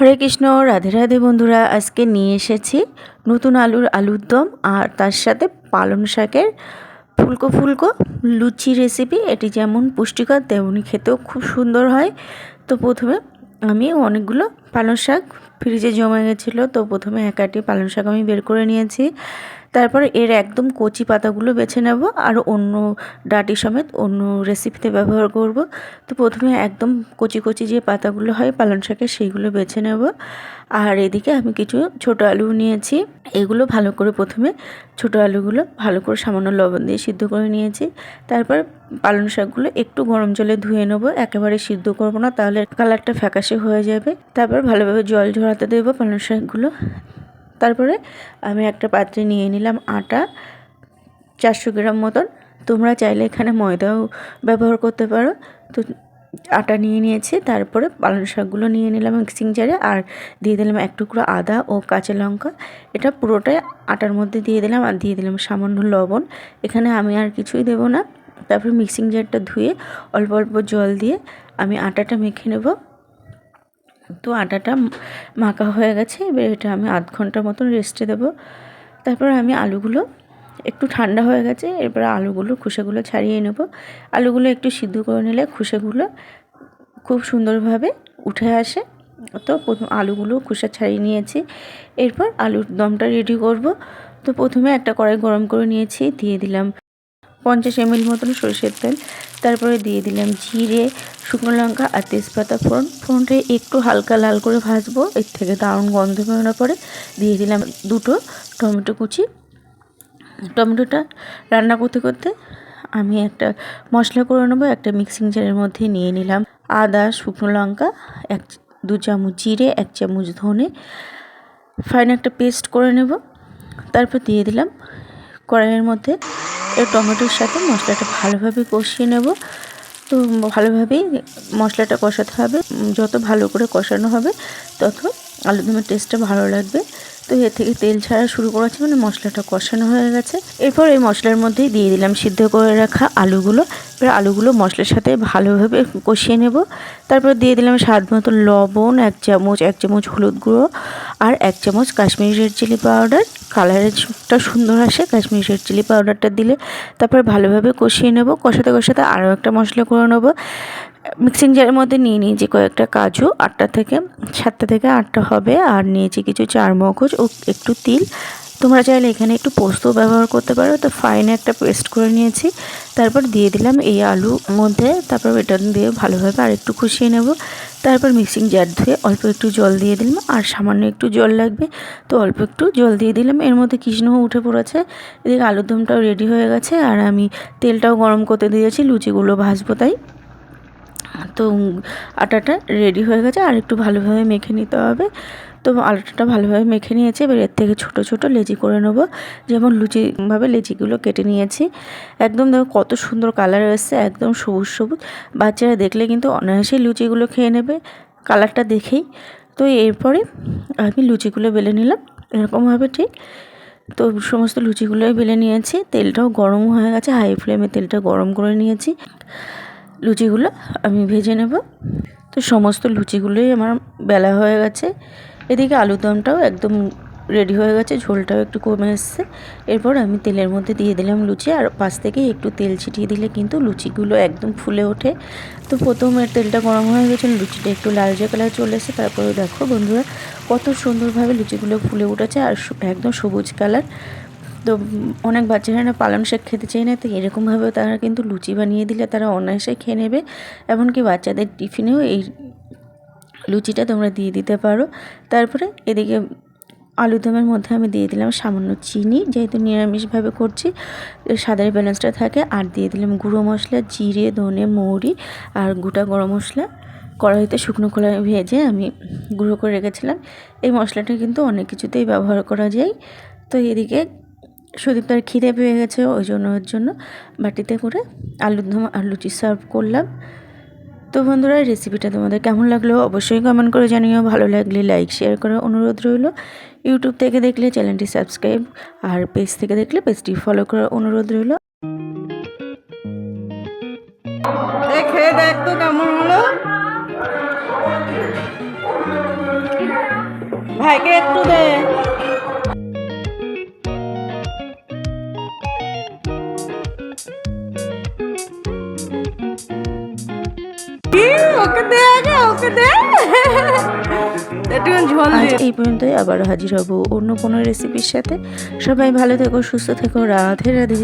হরে কৃষ্ণ, রাধে রাধে বন্ধুরা, আজকে নিয়ে এসেছি নতুন আলুর আলুর দম আর তার সাথে পালং শাকের ফুলকো ফুলকো লুচি রেসিপি এটি যেমন পুষ্টিকর, তেমনি খেতেও খুব সুন্দর হয়। তো প্রথমে আমি অনেকগুলো পালং শাক ফ্রিজে জমা গেছিল, তো প্রথমে একাটি পালং শাক আমি বের করে নিয়েছি। তারপর এর একদম কচি পাতাগুলো বেছে নেব আর অন্য ডাটি সমেত অন্য রেসিপিতে ব্যবহার করব। তো প্রথমে একদম কচি কচি যে পাতাগুলো হয় পালং শাকের সেইগুলো বেছে নেব। আর এদিকে আমি কিছু ছোট আলু নিয়েছি। এগুলো ভালো করে প্রথমে ছোট আলুগুলো ভালো করে সামান্য লবণ দিয়ে সিদ্ধ করে নিয়েছি। তারপর পালং শাকগুলো একটু গরম জলে ধুয়ে নেব। একেবারে সিদ্ধ করব না, তাহলে কালারটা ফ্যাকাশে হয়ে যাবে। তারপর ভালোভাবে জল ঝরাতে দেবো পালং শাকগুলো। তারপরে আমি একটা পাত্রে নিয়ে নিলাম আটা, চারশো গ্রাম মতন। তোমরা চাইলে এখানে ময়দাও ব্যবহার করতে পারো। তো আটা নিয়ে নিয়েছি, তারপরে পালং শাকগুলো নিয়ে নিলাম মিক্সিং জারে। আর দিয়ে দিলাম এক টুকরো আদা ও কাঁচা লঙ্কা। এটা পুরোটাই আটার মধ্যে দিয়ে দিলাম আর দিয়ে দিলাম সামান্য লবণ। এখানে আমি আর কিছুই দেবো না। তারপরে মিক্সিং জারটা ধুয়ে অল্প অল্প জল দিয়ে আমি আটাটা মেখে নেব। তো আটাটা মাখা হয়ে গেছে, এবার এটা আমি আধ ঘণ্টার মতন রেস্টে দেবো। তারপর আমি আলুগুলো একটু ঠান্ডা হয়ে গেছে এরপর আলুগুলো খোসাগুলো ছাড়িয়ে নেব। আলুগুলো একটু সিদ্ধ করে নিলে খোসাগুলো খুব সুন্দরভাবে উঠে আসে। তো প্রথম আলুগুলো খোসা ছাড়িয়ে নিয়েছি, এরপর আলুর দমটা রেডি করব। তো প্রথমে একটা কড়াই গরম করে নিয়েছি, দিয়ে দিলাম পঞ্চাশ এমএল মতন সরষের তেল, তারপরে দিয়ে দিলাম জিরে শুকনো লঙ্কা আর তেজপাতা ফোড়ন। ফোড়নটা একটু হালকা লাল করে ভাজবো। এর থেকে দারুণ গন্ধ বেরোনোর পরে দিয়ে দিলাম দুটো টমেটো কুচি। টমেটোটা রান্না করতে করতে আমি একটা মশলা করে নেব, একটা মিক্সিং জারের মধ্যে নিয়ে নিলাম আদা, শুকনো লঙ্কা, এক দু চামচ জিরে, এক চামচ ধনে। ফাইন একটা পেস্ট করে নেব। তারপর দিয়ে দিলাম কড়াইয়ের মধ্যে এই টমেটোর সাথে মশলাটা ভালোভাবে কষিয়ে নেব। তো ভালোভাবেই মশলাটা কষাতে হবে। যত ভালো করে কষানো হবে, তত আলুদমের টেস্টটা ভালো লাগবে। তো এর থেকে তেল ছাড়া শুরু করেছি মানে মশলাটা কষানো হয়ে গেছে। এরপর এই মশলার মধ্যেই দিয়ে দিলাম সিদ্ধ করে রাখা আলুগুলো। এবার আলুগুলো মশলার সাথে ভালোভাবে কষিয়ে নেব। তারপর দিয়ে দিলাম স্বাদ মতো লবণ, এক চামচ এক চামচ হলুদ গুঁড়ো আর এক চামচ কাশ্মীরি রেড চিলি পাউডার। কালারেরটা সুন্দর আসে, কাশ্মীরি রেড চিলি পাউডারটা দিলে। তারপর ভালোভাবে কষিয়ে নেব। কষাতে কষাতে আরও একটা মশলা করে নেব। মিক্সিং জারের মধ্যে নিয়ে নিয়েছি কয়েকটা কাজু, আটটা থেকে সাতটা থেকে আটটা হবে। আর নিয়েছি কিছু চার মগজ ও একটু তিল। তোমরা চাইলে এখানে একটু পোস্ত ব্যবহার করতে পারো। তো ফাইনে একটা পেস্ট করে নিয়েছি। তারপর দিয়ে দিলাম এই আলু মধ্যে। তারপর এটা দিয়ে ভালোভাবে আর একটু খুশিয়ে নেব। তারপর মিক্সিং জার ধুয়ে অল্প একটু জল দিয়ে দিলাম। আর সামান্য একটু জল লাগবে, তো অল্প একটু জল দিয়ে দিলাম। এর মধ্যে কৃষ্ণ উঠে পড়েছে। এদিকে আলুর দমটাও রেডি হয়ে গেছে। আর আমি তেলটাও গরম করতে দিয়েছি, লুচিগুলো ভাজবো তাই। তো আটাটা রেডি হয়ে গেছে, আর একটু ভালোভাবে মেখে নিতে হবে। তো আটাটা ভালোভাবে মেখে নিয়েছি, এবার এর থেকে ছোটো ছোটো লেচি করে নেব। যেমন লুচিভাবে লেচিগুলো কেটে নিয়েছি। একদম দেখো কত সুন্দর কালার এসছে, একদম সবুজ সবুজ। বাচ্চারা দেখলে কিন্তু অনায়াসেই লুচিগুলো খেয়ে নেবে কালারটা দেখেই। তো এরপরে আমি লুচিগুলো বেলে নিলাম এরকমভাবে ঠিক। তো সমস্ত লুচিগুলোই বেলে নিয়েছি, তেলটাও গরম হয়ে গেছে হাই ফ্লেমে তেলটা গরম করে নিয়েছি। লুচিগুলো আমি ভেজে নেব। তো সমস্ত লুচিগুলোই আমার বেলা হয়ে গেছে। এদিকে আলুর দমটাও একদম রেডি হয়ে গেছে, ঝোলটাও একটু কমে এসছে। এরপর আমি তেলের মধ্যে দিয়ে দিলাম লুচি, আর পাশ থেকে একটু তেল ছিটিয়ে দিলে কিন্তু লুচিগুলো একদম ফুলে ওঠে। তো প্রথমে তেলটা গরম হয়ে গেছে, লুচিটা একটু লালচে কালার চলে এসে তারপরে দেখো বন্ধুরা, কত সুন্দরভাবে লুচিগুলো ফুলে উঠেছে, আর একদম সবুজ কালার। তো অনেক বাচ্চারা না, পালং শাক খেতে চায় না, তো এরকমভাবে তারা কিন্তু লুচি বানিয়ে দিলে তারা অনায়াসে খেয়ে নেবে। এমনকি বাচ্চাদের টিফিনেও এই লুচিটা তোমরা দিয়ে দিতে পারো। তারপরে এদিকে আলুদমের মধ্যে আমি দিয়ে দিলাম সামান্য চিনি, যেহেতু নিরামিষভাবে করছি। সাদার ব্যালেন্সটা থাকে, আর দিয়ে দিলাম গুঁড়ো মশলা, জিরে, ধনে, মৌরি, আর গোটা গরম মশলা। কড়াইতে শুকনো কড়াই ভেজে আমি গুঁড়ো করে রেখেছিলাম। এই মশলাটা কিন্তু অনেক কিছুতেই ব্যবহার করা যায়। তো এদিকে সুদীপ তার খিদে পেয়ে গেছে ওই জন্য, ওর জন্য। বাটিতে করে আলুর দম আর লুচি সার্ভ করলাম। তো বন্ধুরা রেসিপিটা তোমাদের কেমন লাগল অবশ্যই কমেন্ট করে জানিও। ভালো লাগলে লাইক শেয়ার করার অনুরোধ রইল। ইউটিউব থেকে দেখলে চ্যানেলটি সাবস্ক্রাইব আর পেজ থেকে দেখলে পেজটি ফলো করার অনুরোধ রইল। দেখে দেখ তো কেমন হলো। ভাইকে একটু আজ এই পর্যন্তই আবার হাজির হব অন্য কোনো রেসিপির সাথে। সবাই ভালো থেকো সুস্থ থেকো রাধে রাধে।